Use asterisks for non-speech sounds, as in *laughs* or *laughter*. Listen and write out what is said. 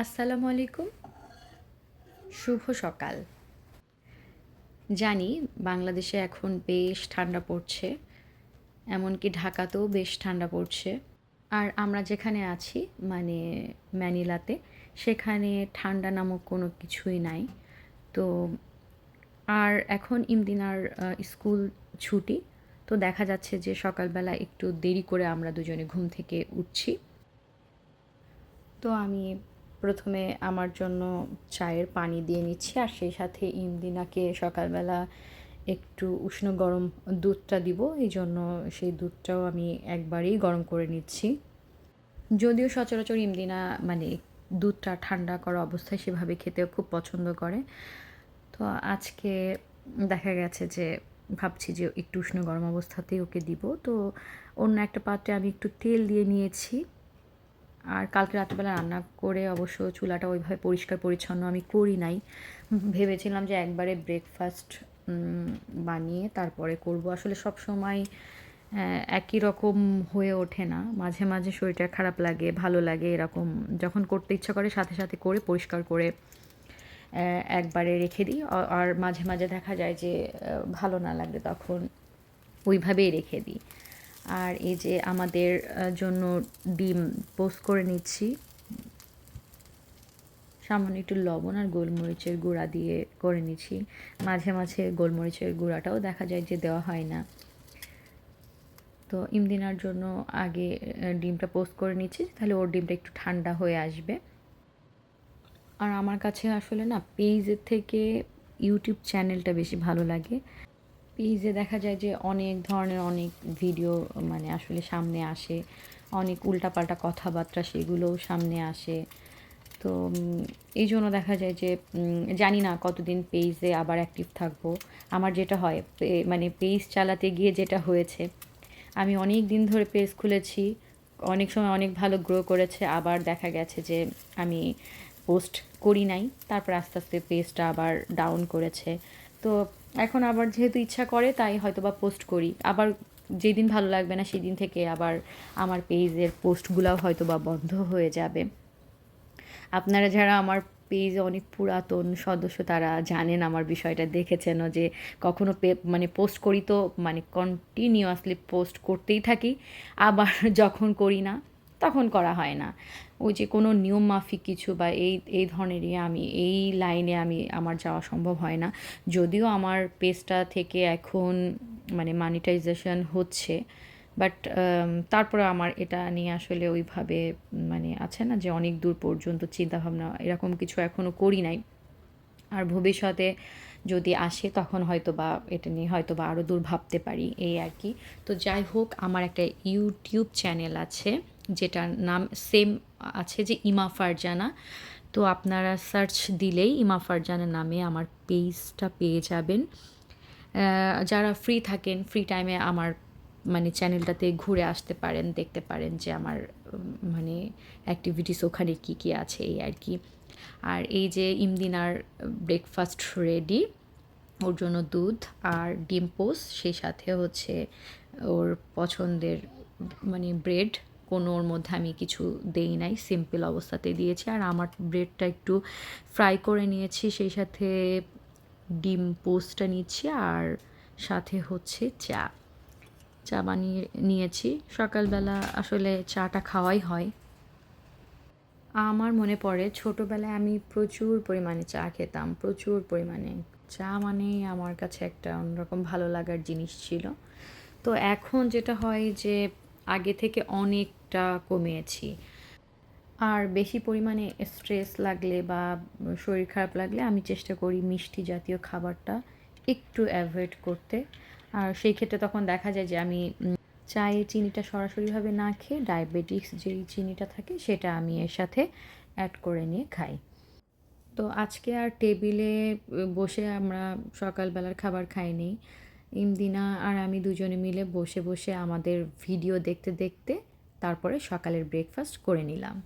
আসসালামু আলাইকুম। শুভ সকাল। জানি বাংলাদেশে এখন বেশ ঠান্ডা পড়ছে, এমনকি ঢাকাতেও বেশ ঠান্ডা পড়ছে। আর আমরা যেখানে আছি মানে ম্যানিলাতে, সেখানে ঠান্ডা নামক কোনো কিছুই নাই। তো আর এখন ইমদিনার স্কুল ছুটি, তো দেখা যাচ্ছে যে সকালবেলা একটু দেরি করে আমরা দুজনে ঘুম থেকে উঠছি। তো আমি প্রথমে আমার জন্য চায়ের পানি দিয়ে নিচ্ছি আর সেই সাথে ইমদিনাকে সকালবেলা একটু উষ্ণ গরম দুধটা দিব। এই জন্য সেই দুধটাও আমি একবারেই গরম করে নিচ্ছি। যদিও সচরাচর ইমদিনা মানে দুধটা ঠান্ডা করা অবস্থায় সেভাবে খেতেও খুব পছন্দ করে। তো আজকে দেখা গেছে যে ভাবছি যে একটু উষ্ণ গরম অবস্থাতেই ওকে দিব। তো অন্য একটা পাত্রে আমি একটু তেল দিয়ে নিয়েছি। আর কালকে রাত্রেবেলা রান্না করে অবশ্য চুলাটা ওইভাবে পরিষ্কার পরিচ্ছন্ন আমি করি নাই। ভেবেছিলাম যে একবারে ব্রেকফাস্ট বানিয়ে তারপরে করব। আসলে সব সময় একই রকম হয়ে ওঠে না। মাঝে মাঝে শরীরটা খারাপ লাগে, ভালো লাগে এরকম। যখন করতে ইচ্ছা করে সাথে সাথে করে পরিষ্কার করে একবারে রেখে দিই। আর মাঝে মাঝে দেখা যায় যে ভালো না লাগলে তখন ওইভাবেই রেখে দিই। আর এই যে আমাদের জন্য ডিম পোস্ট করে নিচ্ছি। সামান্য একটু লবণ আর গোলমরিচের গুঁড়া দিয়ে করে নিচ্ছি। মাঝে মাঝে গোলমরিচের গুঁড়াটাও দেখা যায় যে দেওয়া হয় না। তো ইমদিনার জন্য আগে ডিমটা পোস্ট করে নিচ্ছি, তাহলে ওর ডিমটা একটু ঠান্ডা হয়ে আসবে। আর আমার কাছে আসলে না, পেজের থেকে ইউটিউব চ্যানেলটা বেশি ভালো লাগে। পেজে দেখা যায় যে অনেক ধরনের অনেক ভিডিও মানে আসলে সামনে আসে, অনেক উল্টাপাল্টা কথাবার্তা সেগুলোও সামনে আসে। তো এই জন্য দেখা যায় যে জানি না কতদিন পেজে আবার অ্যাক্টিভ থাকব। আমার যেটা হয় মানে পেজ চালাতে গিয়ে যেটা হয়েছে, আমি অনেক দিন ধরে পেজ খুলেছি, অনেক সময় অনেক ভালো গ্রো করেছে, আবার দেখা গেছে যে আমি পোস্ট করি নাই, তারপর আস্তে আস্তে পেজটা আবার ডাউন করেছে। তো এখন আবার যেহেতু ইচ্ছা করে, তাই হয়তো বা পোস্ট করি। আবার যেদিন ভালো লাগবে না সেদিন থেকে আবার আমার পেজের পোস্টগুলোও হয়তো বা বন্ধ হয়ে যাবে। আপনারা যারা আমার পেজ অনেক পুরাতন সদস্য, তারা জানেন আমার বিষয়টা দেখেছেনও যে কখনো পে মানে পোস্ট করি তো মানে কন্টিনিউয়াসলি পোস্ট করতেই থাকি। আবার *laughs* যখন করি না তখন করা হয় না। ওই যে কোনো নিয়ম মাফিক কিছু বা এই এই ধরনেরই আমি, এই লাইনে আমি আমার যাওয়া সম্ভব হয় না। যদিও আমার পেজটা থেকে এখন মানে মানিটাইজেশন হচ্ছে বাট তারপরে আমার এটা নিয়ে আসলে ওইভাবে মানে আছে না যে অনেক দূর পর্যন্ত চিন্তাভাবনা এরকম কিছু এখনও করি নাই। আর ভবিষ্যতে যদি আসে তখন হয়তো বা এটা নিয়ে হয়তো বা আরও দূর ভাবতে পারি, এই আর কি। তো যাই হোক, আমার একটা ইউটিউব চ্যানেল আছে। যেটার নাম সেম আছে যে ইমা ফারজানা। তো আপনারা সার্চ দিলেই ইমা ফারজানা নামে আমার পেজটা পেয়ে যাবেন। যারা ফ্রি থাকেন ফ্রি টাইমে আমার মানে চ্যানেলটাতে ঘুরে আসতে পারেন, দেখতে পারেন যে আমার মানে অ্যাক্টিভিটিস ওখানে কী কী আছে এই আর কি। আর এই যে ইমদিনার ব্রেকফাস্ট রেডি ওর জন্য দুধ আর ডিম পোস্ট, সেই সাথে হচ্ছে ওর পছন্দের মানে ব্রেড কোনো ওর মধ্যে আমি কিছু দেই নাই সিম্পল অবস্থাতে দিয়েছি। আর আমার ব্রেডটা একটু ফ্রাই করে নিয়েছি, সেই সাথে ডিম পোস্টটা নিচ্ছি আর সাথে হচ্ছে চা। চা বানিয়ে নিয়েছি। সকালবেলা আসলে চাটা খাওয়াই হয়। আমার মনে পড়ে, ছোটোবেলায় আমি প্রচুর পরিমাণে চা খেতাম, প্রচুর পরিমাণে। চা মানে আমার কাছে একটা অন্যরকম ভালো লাগার জিনিস ছিল। তো এখন যেটা হয় যে, আগে থেকে অনেকটা কমিয়েছি। আর বেশি পরিমাণে স্ট্রেস লাগলে বা শরীর খারাপ লাগলে আমি চেষ্টা করি মিষ্টি জাতীয় খাবারটা একটু অ্যাভয়েড করতে। আর সেই ক্ষেত্রে তখন দেখা যায় যে আমি চায়ে চিনিটা সরাসরিভাবে না খেয়ে ডায়াবেটিক্স যেই চিনিটা থাকে সেটা আমি এর সাথে অ্যাড করে নিয়ে খাই। তো আজকে আর টেবিলে বসে আমরা সকালবেলার খাবার খাইনি। ইমদিনা আর আমি দুজনে মিলে বসে বসে আমাদের ভিডিও দেখতে দেখতে তারপরে সকালের ব্রেকফাস্ট করে নিলাম।